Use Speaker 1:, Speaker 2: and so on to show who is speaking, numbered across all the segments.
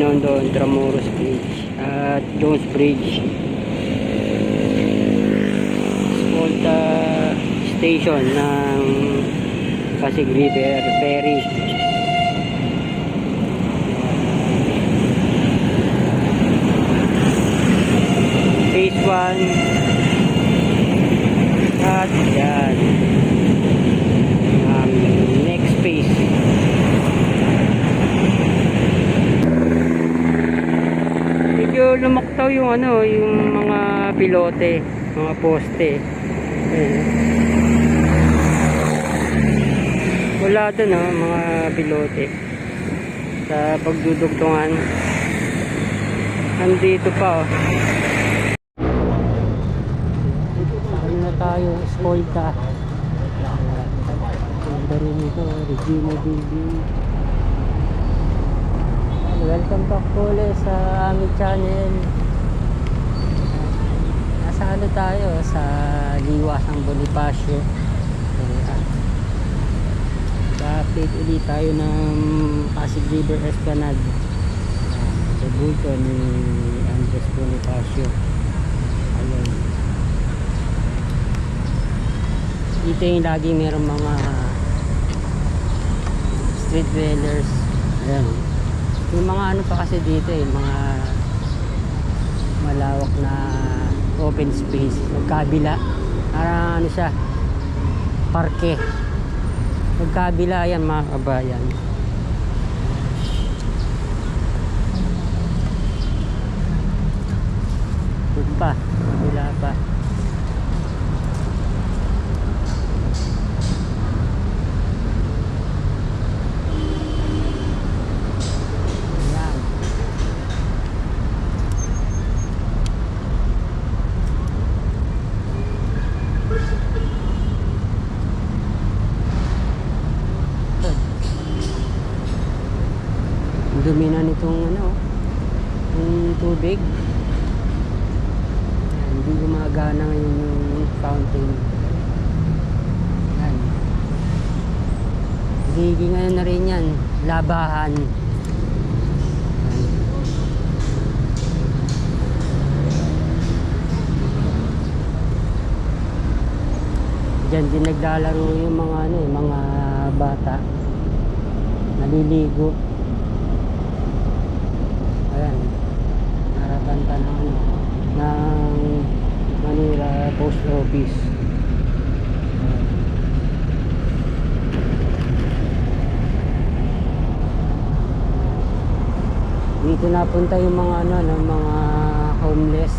Speaker 1: Binondo Intramuros Bridge at Jones Bridge. Escolta Station ng Pasig River Ferry. Phase 1 at yan. Um, next phase medyo lumaktaw yung ano yung mga pilote mga poste. Ayan. wala doon oh, mga pilote. Sa pagdudugtungan. Nandito pa oh. Ano na tayo escolta. Ganda rin ito Regina Building welcome back po ulit sa aming channel. Nasa ano tayo? Sa Liwasang Bonifacio. Ayan. update ulit tayo ng Pasig River Esplanade. Sa bulto ni Andres Bonifacio. Ayun. Dito yung lagi meron mga street dwellers. Ayan yung mga ano pa kasi dito eh mga malawak na open space. Magkabila. Parang ano siya parke. Magkabila yan mga kabayan. Doon pa kabila pa Ayan. Ang dumi na nitong ano, yung tubig. Ayan, hindi gumagana ngayon yung fountain. Ayan. Giging ano na rin yan, labahan. Diyan din naglalaro yung mga ano eh, mga bata. Naliligo. Ayan. Ng Manila Post Office. Dito napunta yung mga ano, ano mga homeless.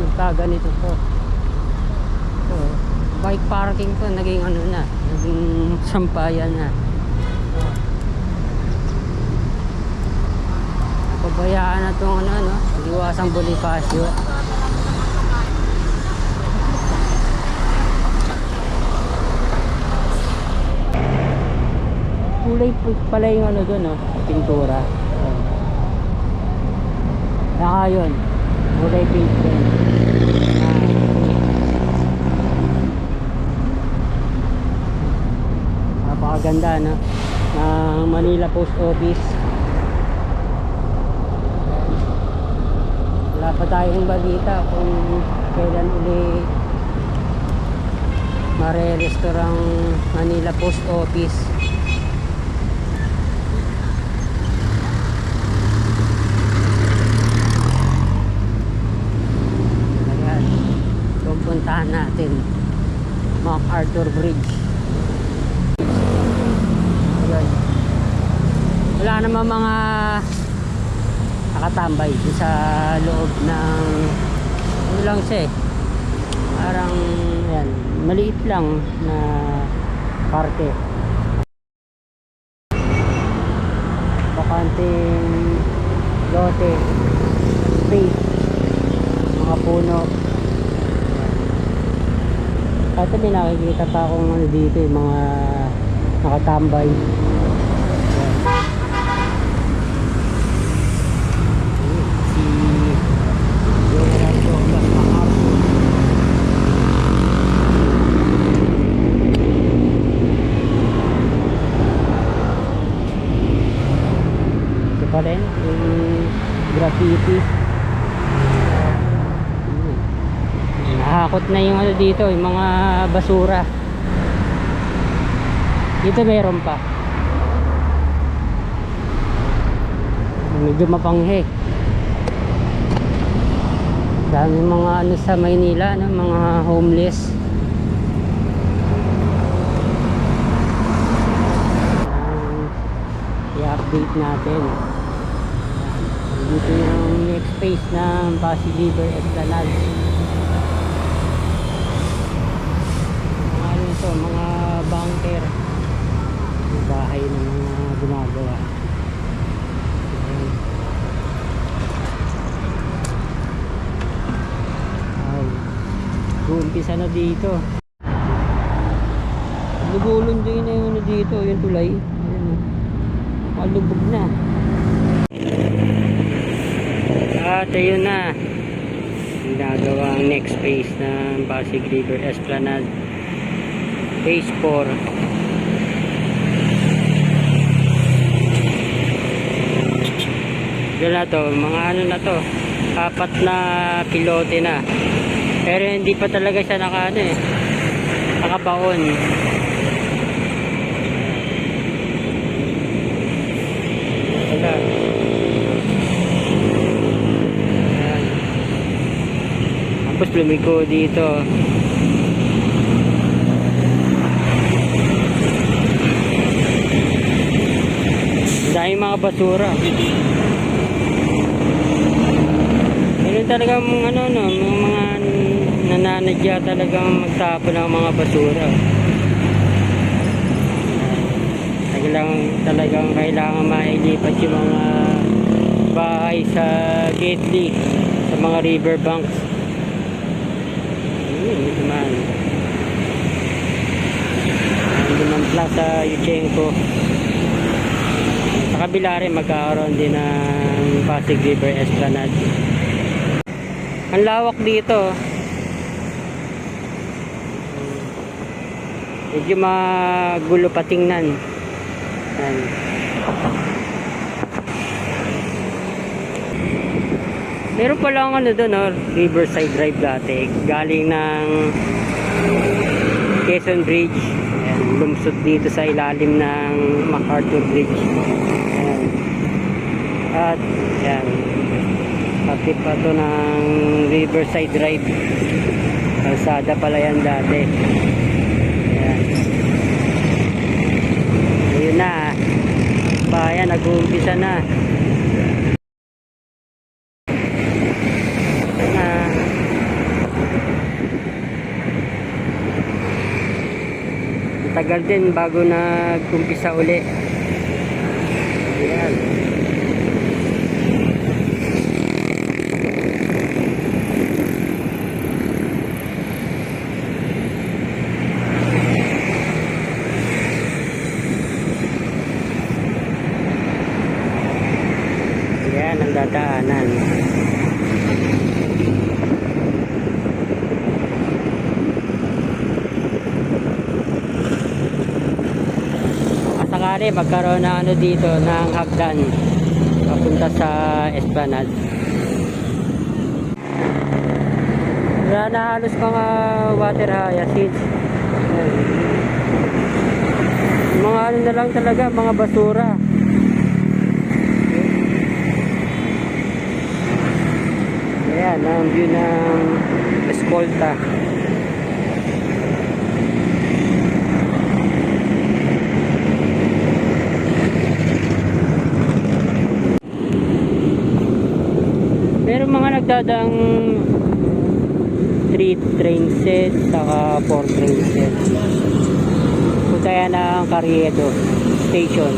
Speaker 1: Yung pa ganito to. So, bike parking to naging ano na, naging sampayan na. Pabayaan na tong ano, no? Iwasang Bonifacio. Kulay pala yung ano doon, no? Pintura. Ayan. Saka yun. Kulay pink din. Ah. Napakaganda, no? Ng Manila Post Office. Wala pa tayong balita kung kailan uli mare-restore ang Manila Post Office. Ayan. Pupuntahan natin. MacArthur Bridge. Ayan. Wala naman mga nakatambay sa loob ng ano lang siya eh. Parang yan, maliit lang na parke. Bakanting lote, space, mga puno. At may nakikita pa akong ano dito yung mga nakatambay. Ayan. Si General Douglas MacArthur. rin yung graffiti Yun. nahakot na yung ano dito yung mga basura. Dito meron pa. Medyo mapanghe. Dami mga ano sa Maynila no? mga homeless. Ang i-update natin dito yung next phase ng Pasig River Esplanade mga ano to mga bunker yung bahay ng mga gumagawa Ayan. Ay, uumpisa na dito. Din na yung ano dito, yung tulay. Oh. Malubog na. At ayun na. Ginagawa ang next phase ng Pasig River Esplanade. Phase 4. Yun na to, mga ano na to, apat na pilote na. Pero hindi pa talaga siya naka ano eh, nakabaon. Wala. Ayan. Tapos lumiko dito. Dahil mga basura. Meron talagang ano no, mga, mga nananadya talagang magtapon ng mga basura. Talagang, talagang kailangan mailipat yung mga bahay sa Gately, sa mga riverbanks. Ayun, man. Ando ng Plaza Yuchenko. Sa kabila rin magkakaroon din ng Pasig River Esplanade. Ang lawak dito. Medyo magulo patingnan. Yan. Meron pa lang ano doon, no? Riverside Drive dati. Galing ng Quezon Bridge. Ayan, lumsot dito sa ilalim ng MacArthur Bridge. Ayan. At, yan. Pati pa to ng Riverside Drive. Kalsada pala yan dati. Ayan. Ayun na. Bayan, nag-uumpisa na. na tagal din bago nag-umpisa uli. Ayan. Ayan ang dadaanan. Masakali magkaroon na ano dito ng hagdan papunta sa Esplanade. Wala na halos mga water hyacinths. Mga ano na lang talaga, mga basura. Ayan, ang view ng Escolta. Meron mga nagdadang 3 train set saka 4 train set. Punta yan ang Carriedo station.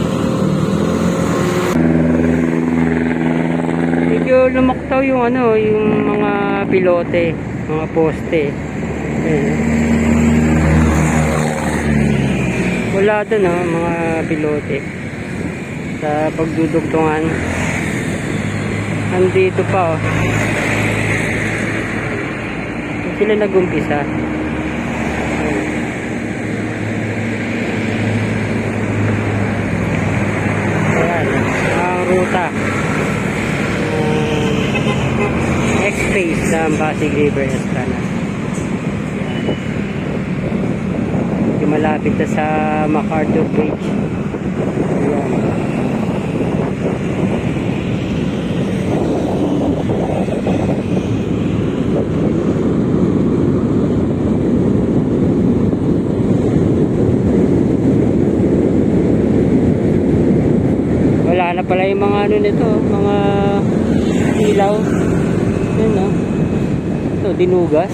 Speaker 1: Medyo lumaktaw yung ano, yung mga pilote, mga poste. Wala doon oh, mga pilote sa pagdudugtungan nandito pa oh. Sila nagumpisa. Ayan ang ruta. X-Space ng Basig River Estrana yung malapit na sa MacArthur Bridge. Ayan. Yung mga ano nito, mga ilaw. Yun no. Ito, dinugas.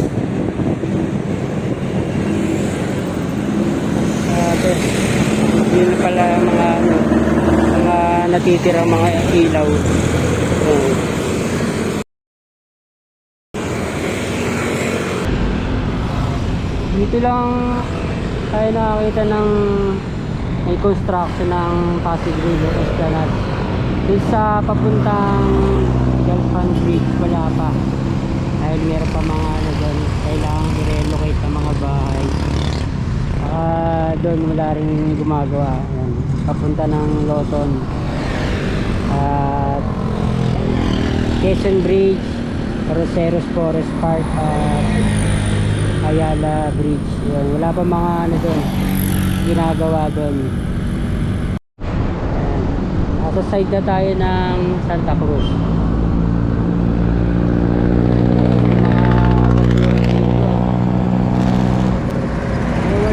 Speaker 1: Ito. Yun pala mga ano, mga natitirang mga ilaw. Ayan. Dito lang tayo nakakita ng may construction ng Pasig River Esplanade. Doon sa papuntang Galfan Bridge, wala pa. Dahil meron pa mga ano doon, kailangan i-relocate ang mga bahay. Ah, doon wala rin gumagawa. Ayan. Papunta ng Loton. At Quezon Bridge, Roseros Forest Park, at Ayala Bridge. Yun. Wala pa mga ano doon ginagawa doon. Nasa side na tayo ng Santa Cruz.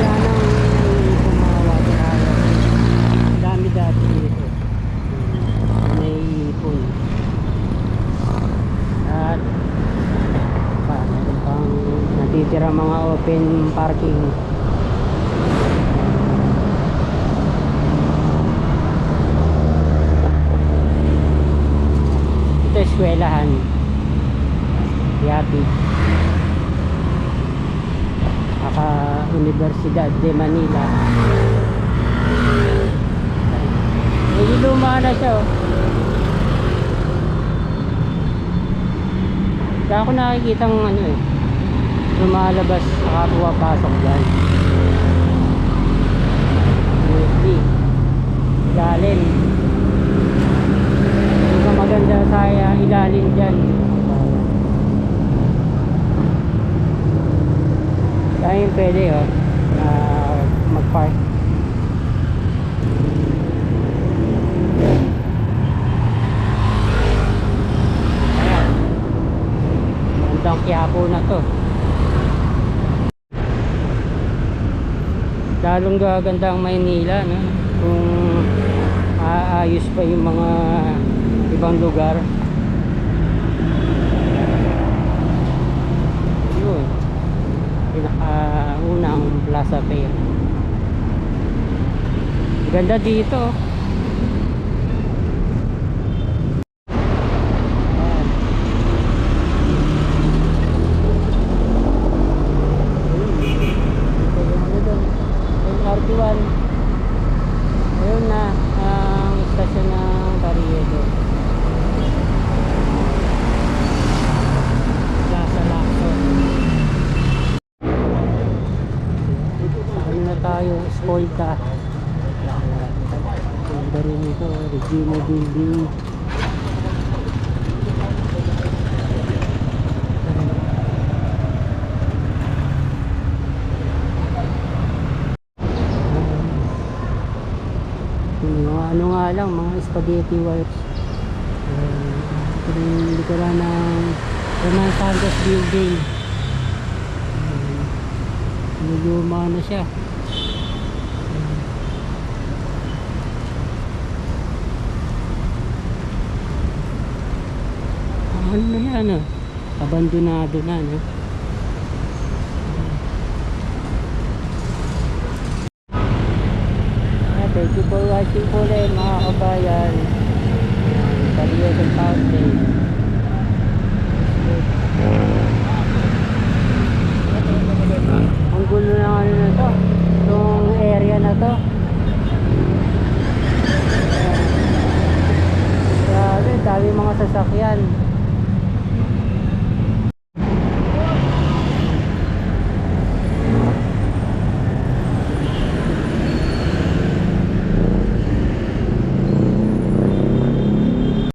Speaker 1: Nang naiipon mga water harvest. Dami dati dito. Naiipon. At pa, meron pang natitira mga open parking. Ito eskwelahan. Yapi. Aka Universidad de Manila. Medyo luma na siya oh. Kaya ako nakikita ng ano eh. Lumalabas saka pumapasok dyan. USB. Ilalim. Hindi maganda sa uh, ilalim dyan. Kaya yung pwede oh. Mag-park. Ayan. Magandang Quiapo na to. Lalong gaganda ang Maynila no? kung aayos pa yung mga ibang lugar. Yun. Pinakaunang Plaza Fair. Ganda dito. Ayan. Yung RT1 ayun na ang istasyon ng Carriedo Plaza Lacson na tayo Escolta ganda rin ito Regina Building mga ano nga lang, mga spaghetti wipes. Ito rin yung likuran ng Roman Santos Building. Medyo umano siya. Uh, ano na yan, ano? Abandonado na, no? Ah, Thank you for watching po ulit mga kabayan. Fountain. Ang